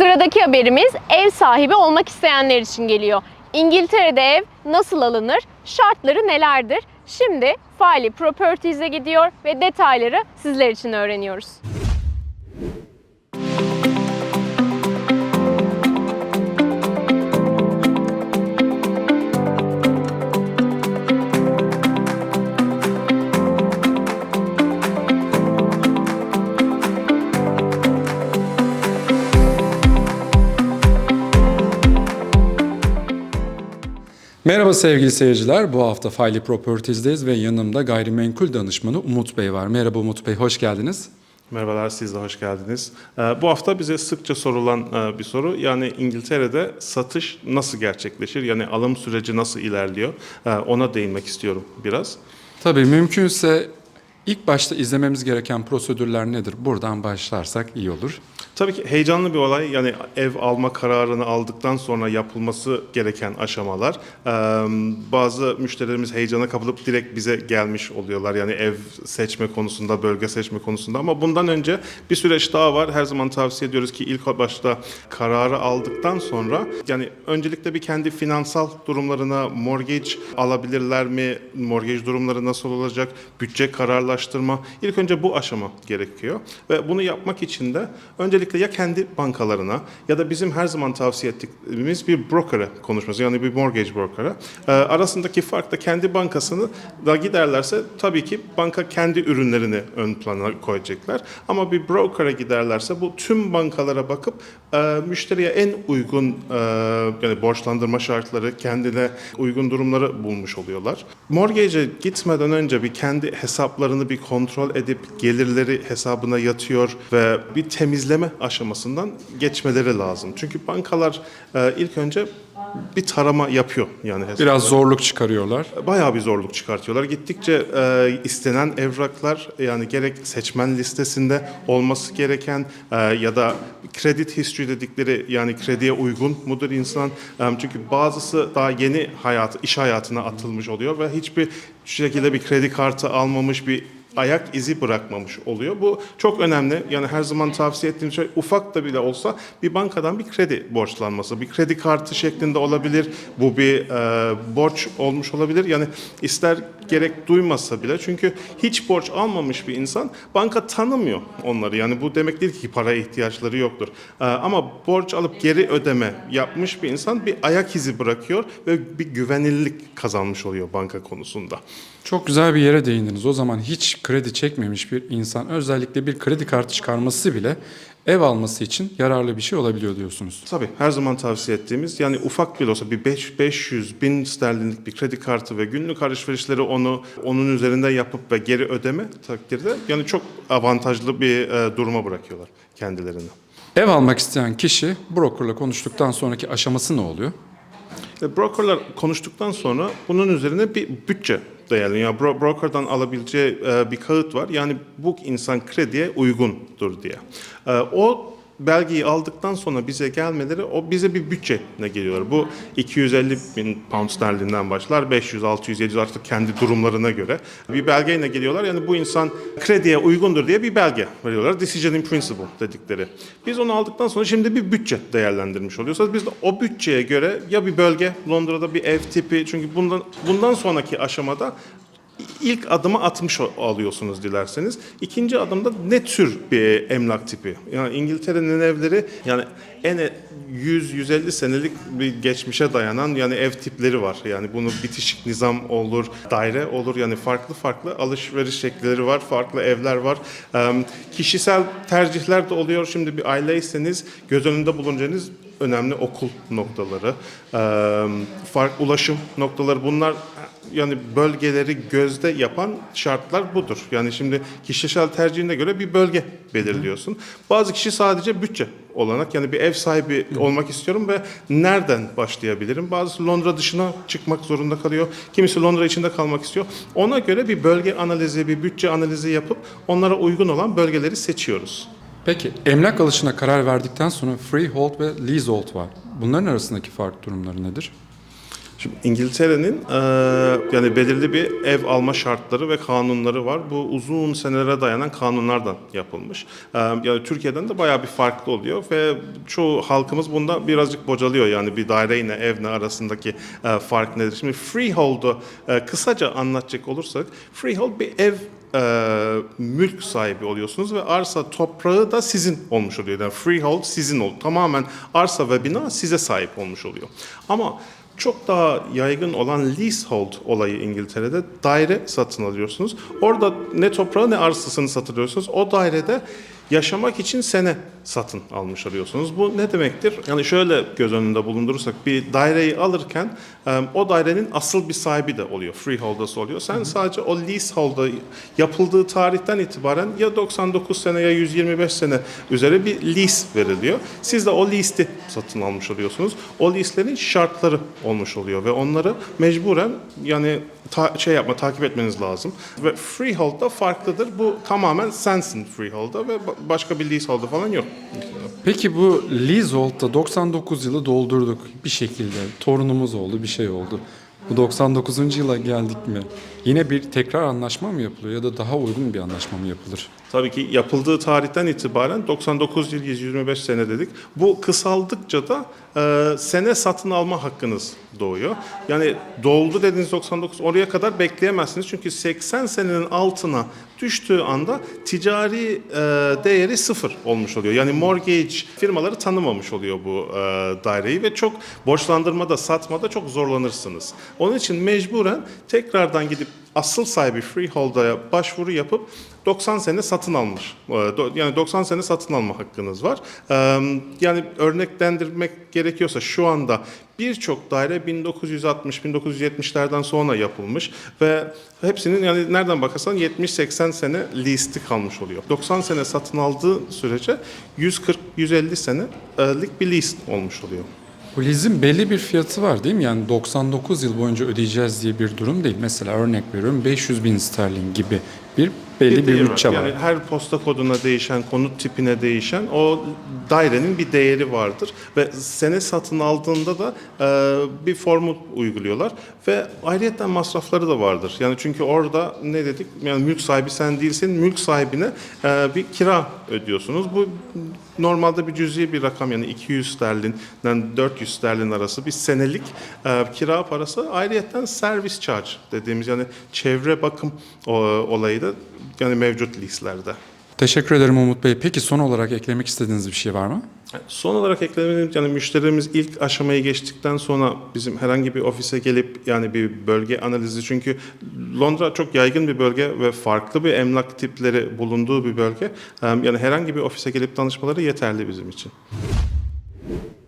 Sıradaki haberimiz ev sahibi olmak isteyenler için geliyor. İngiltere'de ev nasıl alınır? Şartları nelerdir? Şimdi Fali Properties'e gidiyor ve detayları sizler için öğreniyoruz. Merhaba sevgili seyirciler. Bu hafta Fayli Properties'deyiz ve yanımda gayrimenkul danışmanı Umut Bey var. Merhaba Umut Bey, hoş geldiniz. Merhabalar, siz de hoş geldiniz. Ee, Bu hafta bize sıkça sorulan e, bir soru. Yani İngiltere'de satış nasıl gerçekleşir? Yani alım süreci nasıl ilerliyor? Ee, Ona değinmek istiyorum biraz. Tabii mümkünse ilk başta izlememiz gereken prosedürler nedir? Buradan başlarsak iyi olur. Tabii ki heyecanlı bir olay. Yani ev alma kararını aldıktan sonra yapılması gereken aşamalar. Ee, Bazı müşterilerimiz heyecana kapılıp direkt bize gelmiş oluyorlar. Yani ev seçme konusunda, bölge seçme konusunda. Ama bundan önce bir süreç daha var. Her zaman tavsiye ediyoruz ki ilk başta kararı aldıktan sonra yani öncelikle bir kendi finansal durumlarına mortgage alabilirler mi? Mortgage durumları nasıl olacak? Bütçe kararlaştırma. İlk önce bu aşama gerekiyor. Ve bunu yapmak için de öncelikle ya kendi bankalarına ya da bizim her zaman tavsiye ettiğimiz bir broker'a konuşması yani bir mortgage broker'a. Ee, arasındaki fark da kendi bankasını da giderlerse tabii ki banka kendi ürünlerini ön plana koyacaklar. Ama bir broker'a giderlerse bu tüm bankalara bakıp e, müşteriye en uygun e, yani borçlandırma şartları kendine uygun durumları bulmuş oluyorlar. Mortgage'e gitmeden önce bir kendi hesaplarını bir kontrol edip gelirleri hesabına yatıyor ve bir temizleme aşamasından geçmeleri lazım. Çünkü bankalar e, ilk önce bir tarama yapıyor yani hesapları. Biraz zorluk çıkarıyorlar. Bayağı bir zorluk çıkartıyorlar. Gittikçe e, istenen evraklar yani gerek seçmen listesinde olması gereken e, ya da credit history dedikleri yani krediye uygun mudur insan? E, çünkü bazısı daha yeni hayat, iş hayatına atılmış oluyor ve hiçbir şekilde bir kredi kartı almamış bir ayak izi bırakmamış oluyor. Bu çok önemli. Yani her zaman tavsiye ettiğim şey ufak da bile olsa bir bankadan bir kredi borçlanması, bir kredi kartı şeklinde olabilir. Bu bir e, borç olmuş olabilir. Yani ister gerek duymasa bile çünkü hiç borç almamış bir insan banka tanımıyor onları. Yani bu demek değil ki paraya ihtiyaçları yoktur. E, ama borç alıp geri ödeme yapmış bir insan bir ayak izi bırakıyor ve bir güvenilirlik kazanmış oluyor banka konusunda. Çok güzel bir yere değindiniz. O zaman hiç kredi çekmemiş bir insan özellikle bir kredi kartı çıkarması bile ev alması için yararlı bir şey olabiliyor diyorsunuz. Tabii her zaman tavsiye ettiğimiz yani ufak bile olsa bir 5 500 bin sterlinlik bir kredi kartı ve günlük alışverişleri onu onun üzerinde yapıp ve geri ödeme takdirde yani çok avantajlı bir e, duruma bırakıyorlar kendilerini. Ev almak isteyen kişi brokerla konuştuktan sonraki aşaması ne oluyor? E, Brokerlar konuştuktan sonra bunun üzerine bir bütçe değerleniyor. Yani bro- brokerdan alabileceği e, bir kağıt var. Yani bu insan krediye uygundur diye. E, o belgeyi aldıktan sonra bize gelmeleri o bize bir bütçeyle geliyor. Bu 250 bin pound sterlinden başlar. 500, 600, 700 artık kendi durumlarına göre bir belgeyle geliyorlar. Yani bu insan krediye uygundur diye bir belge veriyorlar. Decision in principle dedikleri. Biz onu aldıktan sonra şimdi bir bütçe değerlendirmiş oluyoruz. Biz de o bütçeye göre ya bir bölge, Londra'da bir ev tipi çünkü bundan bundan sonraki aşamada ilk adımı atmış alıyorsunuz dilerseniz. İkinci adımda ne tür bir emlak tipi? Yani İngiltere'nin evleri yani en 100-150 senelik bir geçmişe dayanan yani ev tipleri var. Yani bunu bitişik nizam olur, daire olur. Yani farklı farklı alışveriş şekilleri var, farklı evler var. Kişisel tercihler de oluyor. Şimdi bir aileyseniz göz önünde bulunacağınız önemli okul noktaları, fark ulaşım noktaları bunlar yani bölgeleri gözde yapan şartlar budur. Yani şimdi kişisel tercihine göre bir bölge belirliyorsun. Bazı kişi sadece bütçe olanak yani bir ev sahibi olmak istiyorum ve nereden başlayabilirim? Bazısı Londra dışına çıkmak zorunda kalıyor. Kimisi Londra içinde kalmak istiyor. Ona göre bir bölge analizi, bir bütçe analizi yapıp onlara uygun olan bölgeleri seçiyoruz. Peki emlak alışına karar verdikten sonra freehold ve leasehold var. Bunların arasındaki fark durumları nedir? Şimdi İngiltere'nin e, yani belirli bir ev alma şartları ve kanunları var. Bu uzun senelere dayanan kanunlardan yapılmış. E, yani Türkiye'den de bayağı bir farklı oluyor ve çoğu halkımız bunda birazcık bocalıyor. Yani bir daire ne ev ne arasındaki e, fark nedir? Şimdi freehold'u e, kısaca anlatacak olursak freehold bir ev e, mülk sahibi oluyorsunuz ve arsa toprağı da sizin olmuş oluyor. Yani freehold sizin ol. Tamamen arsa ve bina size sahip olmuş oluyor. Ama çok daha yaygın olan leasehold olayı İngiltere'de daire satın alıyorsunuz. Orada ne toprağı ne arsasını satın alıyorsunuz. O dairede yaşamak için sene satın almış oluyorsunuz. Bu ne demektir? Yani şöyle göz önünde bulundurursak bir daireyi alırken o dairenin asıl bir sahibi de oluyor. Freeholder'sı oluyor. Sen sadece o leasehold'a yapıldığı tarihten itibaren ya 99 sene ya 125 sene üzere bir lease veriliyor. Siz de o lease'i satın almış oluyorsunuz. O lease'lerin şartları olmuş oluyor ve onları mecburen yani ta- şey yapma takip etmeniz lazım. Ve freehold'da farklıdır. Bu tamamen sensin freehold'da ve başka bir leasehold'da falan yok. Peki bu leasehold'da 99 yılı doldurduk bir şekilde. Torunumuz oldu, bir şey oldu. Bu 99. yıla geldik mi? Yine bir tekrar anlaşma mı yapılıyor ya da daha uygun bir anlaşma mı yapılır? Tabii ki yapıldığı tarihten itibaren 99 yıl 125 sene dedik. Bu kısaldıkça da e, sene satın alma hakkınız doğuyor. Yani doldu dediğiniz 99 oraya kadar bekleyemezsiniz. Çünkü 80 senenin altına düştüğü anda ticari e, değeri sıfır olmuş oluyor. Yani mortgage firmaları tanımamış oluyor bu e, daireyi ve çok borçlandırmada, satmada çok zorlanırsınız. Onun için mecburen tekrardan gidip asıl sahibi freehold'a başvuru yapıp 90 sene satın almış. Ee, Yani 90 sene satın alma hakkınız var. Ee, Yani örneklendirmek gerekiyorsa şu anda birçok daire 1960-1970'lerden sonra yapılmış ve hepsinin yani nereden bakarsan 70-80 sene lease'li kalmış oluyor. 90 sene satın aldığı sürece 140-150 senelik bir lease olmuş oluyor. Bu lease'in belli bir fiyatı var değil mi? Yani 99 yıl boyunca ödeyeceğiz diye bir durum değil. Mesela örnek veriyorum 500 bin sterlin gibi bir belli bir, bütçe var. Yani her posta koduna değişen, konut tipine değişen o dairenin bir değeri vardır. Ve sene satın aldığında da e, bir formül uyguluyorlar. Ve ayrıyetten masrafları da vardır. Yani çünkü orada ne dedik? Yani mülk sahibi sen değilsin, mülk sahibine e, bir kira ödüyorsunuz. Bu normalde bir cüzi bir rakam yani 200 sterlinden 400 sterlin arası bir senelik e, kira parası. Ayrıyetten servis charge dediğimiz yani çevre bakım o, olayı da yani mevcut lease'lerde. Teşekkür ederim Umut Bey. Peki son olarak eklemek istediğiniz bir şey var mı? Son olarak eklememiz yani müşterimiz ilk aşamayı geçtikten sonra bizim herhangi bir ofise gelip yani bir bölge analizi çünkü Londra çok yaygın bir bölge ve farklı bir emlak tipleri bulunduğu bir bölge. Yani herhangi bir ofise gelip danışmaları yeterli bizim için.